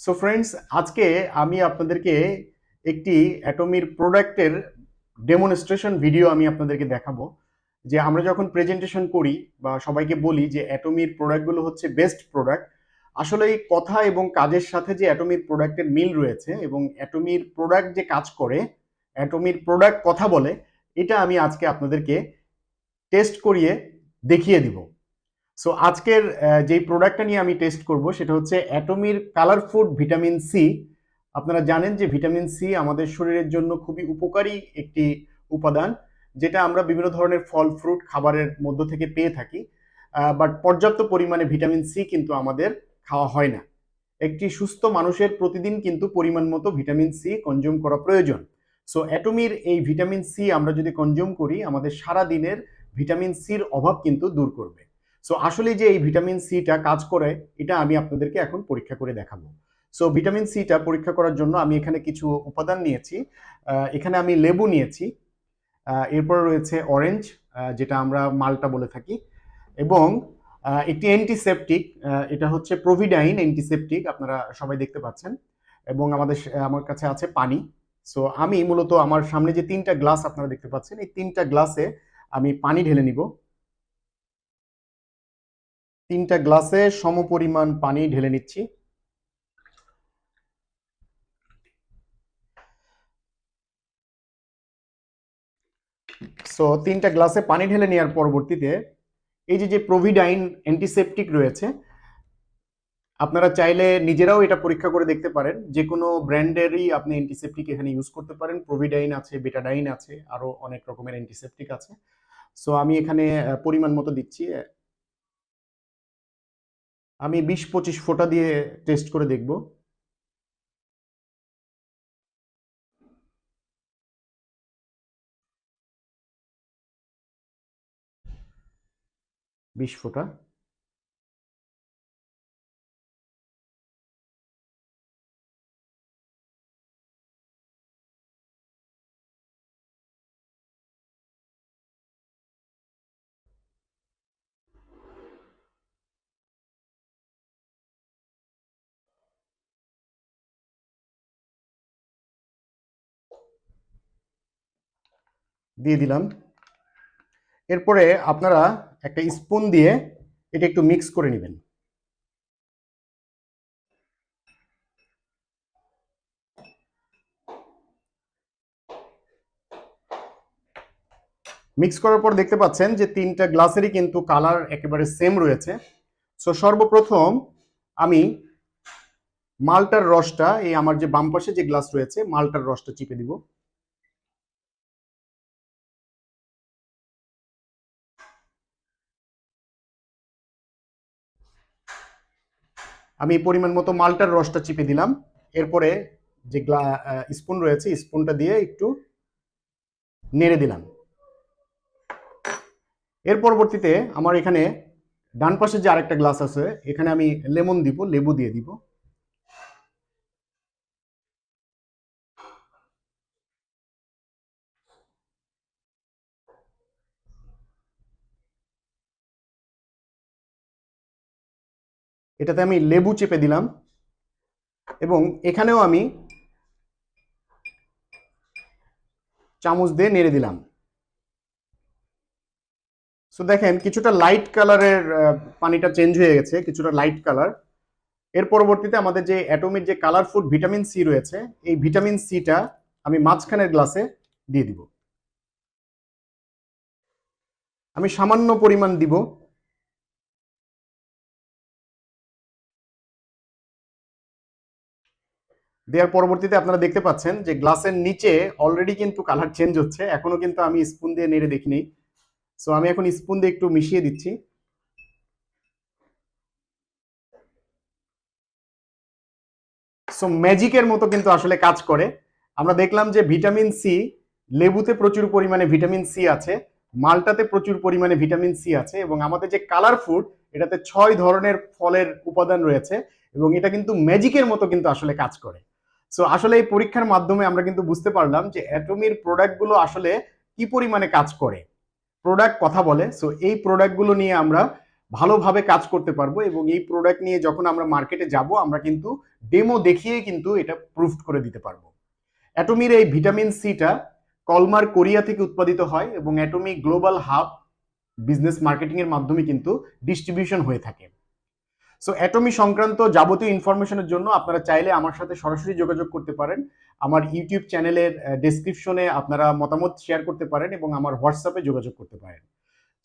So friends আজকে আমি আপনাদেরকে একটি অ্যাটমির প্রোডাক্টের ডেমনস্ট্রেশন ভিডিও আমি আপনাদেরকে দেখাবো। যে আমরা যখন প্রেজেন্টেশন করি বা সবাইকে বলি যে অ্যাটমির প্রোডাক্টগুলো হচ্ছে বেস্ট প্রোডাক্ট আসলে এই কথা এবং কাজের সাথে যে অ্যাটমির প্রোডাক্টের মিল রয়েছে এবং অ্যাটমির প্রোডাক্ট যে কাজ করে অ্যাটমির প্রোডাক্ট কথা বলে, এটা আমি আজকে আপনাদেরকে টেস্ট করিয়ে দেখিয়ে দিব। সো আজকের যেই প্রোডাক্টটা নিয়ে আমি টেস্ট করব সেটা হচ্ছে অ্যাটমির কালার ফুড ভিটামিন সি আপনারা জানেন যে ভিটামিন সি আমাদের শরীরের জন্য খুবই উপকারী একটি উপাদান, যেটা আমরা বিভিন্ন ধরনের ফল ফ্রুট খাবারের মধ্য থেকে পেয়ে থাকি। বাট পর্যাপ্ত পরিমাণে ভিটামিন সি কিন্তু আমাদের খাওয়া হয় না। একটি সুস্থ মানুষের প্রতিদিন কিন্তু পরিমাণ মতো ভিটামিন সি কনজিউম করা প্রয়োজন। সো অ্যাটমির এই ভিটামিন সি আমরা যদি কনজিউম করি, আমাদের সারা দিনের ভিটামিন সির অভাব কিন্তু দূর করবে। সো আসলে যে এই ভিটামিন সিটা কাজ করে, এটা আমি আপনাদেরকে এখন পরীক্ষা করে দেখাবো। সো ভিটামিন সিটা পরীক্ষা করার জন্য আমি এখানে কিছু উপাদান নিয়েছি। এখানে আমি লেবু নিয়েছি। এরপর রয়েছে অরেঞ্জ যেটা আমরা মালটা বলে থাকি। এবং একটি অ্যান্টিসেপটিক এটা হচ্ছে প্রোভিডাইন অ্যান্টিসেপটিক আপনারা সবাই দেখতে পাচ্ছেন। এবং আমাদের আমার কাছে আছে পানি। সো আমি মূলত আমার সামনে যে তিনটা গ্লাস আপনারা দেখতে পাচ্ছেন, এই তিনটা গ্লাসে আমি পানি ঢেলে নিব। তিনটা গ্লাসে সমপরিমাণ পানি ঢেলে নিচ্ছি। সো তিনটা গ্লাসে পানি ঢেলে নেওয়ার পরবর্তীতে এই যে যে প্রোভিডাইন অ্যান্টিসেপটিক রয়েছে, আপনারা চাইলে নিজেরাও এটা পরীক্ষা করে দেখতে পারেন। যে কোনো ব্র্যান্ডেরই আপনি অ্যান্টিসেপটিক এখানে ইউজ করতে পারেন। প্রোভিডাইন আছে বেটাডাইন আছে, আরও অনেক রকমের অ্যান্টিসেপটিক আছে। সো আমি এখানে পরিমাণ মতো দিচ্ছি। আমি বিশ পঁচিশ ফোঁটা দিয়ে টেস্ট করে দেখব। বিশ ফোঁটা। দিয়ে দিলাম। এরপরে আপনারা একটা স্পুন দিয়ে এটা একটু মিক্স করে নেবেন। মিক্স করার পর দেখতে পাচ্ছেন যে তিনটা গ্লাসেরই কিন্তু কালার একেবারে সেম রয়েছে। সো সর্বপ্রথম আমি মালটার রসটা, এই আমার যে বাম পাশে যে গ্লাস রয়েছে, মালটার রসটা চিপে দিব। আমি পরিমাণ মতো মালটার রসটা চিপে দিলাম। এরপরে যে গ্লা স্পুন রয়েছে স্পুনটা দিয়ে একটু নেড়ে দিলাম। এর পরবর্তীতে আমার এখানে ডান পাশে যে আরেকটা গ্লাস আছে, এখানে আমি লেমন দিব, লেবু দিয়ে দিব। এটাতে আমি লেবু চেপে দিলাম এবং এখানেও আমি চামচ দিয়ে নেড়ে দিলাম। সো দেখেন কিছুটা লাইট কালারের পানিটা চেঞ্জ হয়ে গেছে, কিছুটা লাইট কালারের পরবর্তীতে আমাদের যে অ্যাটমিক যে কালারফুড ভিটামিন সি রয়েছে, এই ভিটামিন সিটা আমি মাঝখানের গ্লাসে দিয়ে দিব। আমি সামান্য পরিমাণ দিব। দেওয়ার পরবর্তীতে আপনারা দেখতে পাচ্ছেন যে গ্লাসের নিচে অলরেডি কিন্তু কালার চেঞ্জ হচ্ছে। এখনও কিন্তু আমি স্পুন দিয়ে নেড়ে দেখিনি। সো আমি এখন স্পুন দিয়ে একটু মিশিয়ে দিচ্ছি। সো ম্যাজিকের মতো কিন্তু আসলে কাজ করে। আমরা দেখলাম যে ভিটামিন সি লেবুতে প্রচুর পরিমাণে ভিটামিন সি আছে, মালটাতে প্রচুর পরিমাণে ভিটামিন সি আছে এবং আমাদের যে কালার ফুড এটাতে ছয় ধরনের ফলের উপাদান রয়েছে এবং এটা কিন্তু ম্যাজিকের মতো কিন্তু আসলে কাজ করে। সো আসলে এই পরীক্ষার মাধ্যমে আমরা কিন্তু বুঝতে পারলাম যে অ্যাটমির প্রোডাক্টগুলো আসলে কি পরিমাণে কাজ করে। প্রোডাক্ট কথা বলে সো এই প্রোডাক্টগুলো নিয়ে আমরা ভালোভাবে কাজ করতে পারব এবং এই প্রোডাক্ট নিয়ে যখন আমরা মার্কেটে যাব, আমরা কিন্তু ডেমো দেখিয়ে কিন্তু এটা প্রুফ করে দিতে পারব। অ্যাটমির এই ভিটামিন সিটা কলমার কোরিয়া থেকে উৎপাদিত হয় এবং Atomy global hub business marketing এর মাধ্যমে কিন্তু ডিস্ট্রিবিউশন হয়ে থাকে। সো অ্যাটমি সংক্রান্ত যাবতীয় ইনফরমেশনের জন্য আপনারা চাইলে আমার সাথে সরাসরি যোগাযোগ করতে পারেন। আমার ইউটিউব চ্যানেলের ডেসক্রিপশনে আপনারা মতামত শেয়ার করতে পারেন এবং আমার হোয়াটসঅ্যাপে যোগাযোগ করতে পারেন।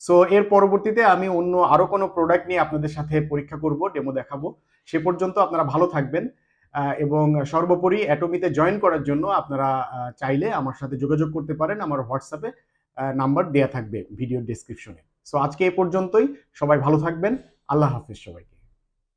সো এর পরবর্তীতে আমি অন্য আরও কোনো প্রোডাক্ট নিয়ে আপনাদের সাথে পরীক্ষা করব ডেমো দেখাবো। সে পর্যন্ত আপনারা ভালো থাকবেন এবং সর্বোপরি অ্যাটমিতে জয়েন করার জন্য আপনারা চাইলে আমার সাথে যোগাযোগ করতে পারেন। আমার হোয়াটসঅ্যাপে নাম্বার দেয়া থাকবে ভিডিও ডেসক্রিপশনে সো আজকে এ পর্যন্তই। সবাই ভালো থাকবেন। আল্লাহ হাফিজ সবাইকে।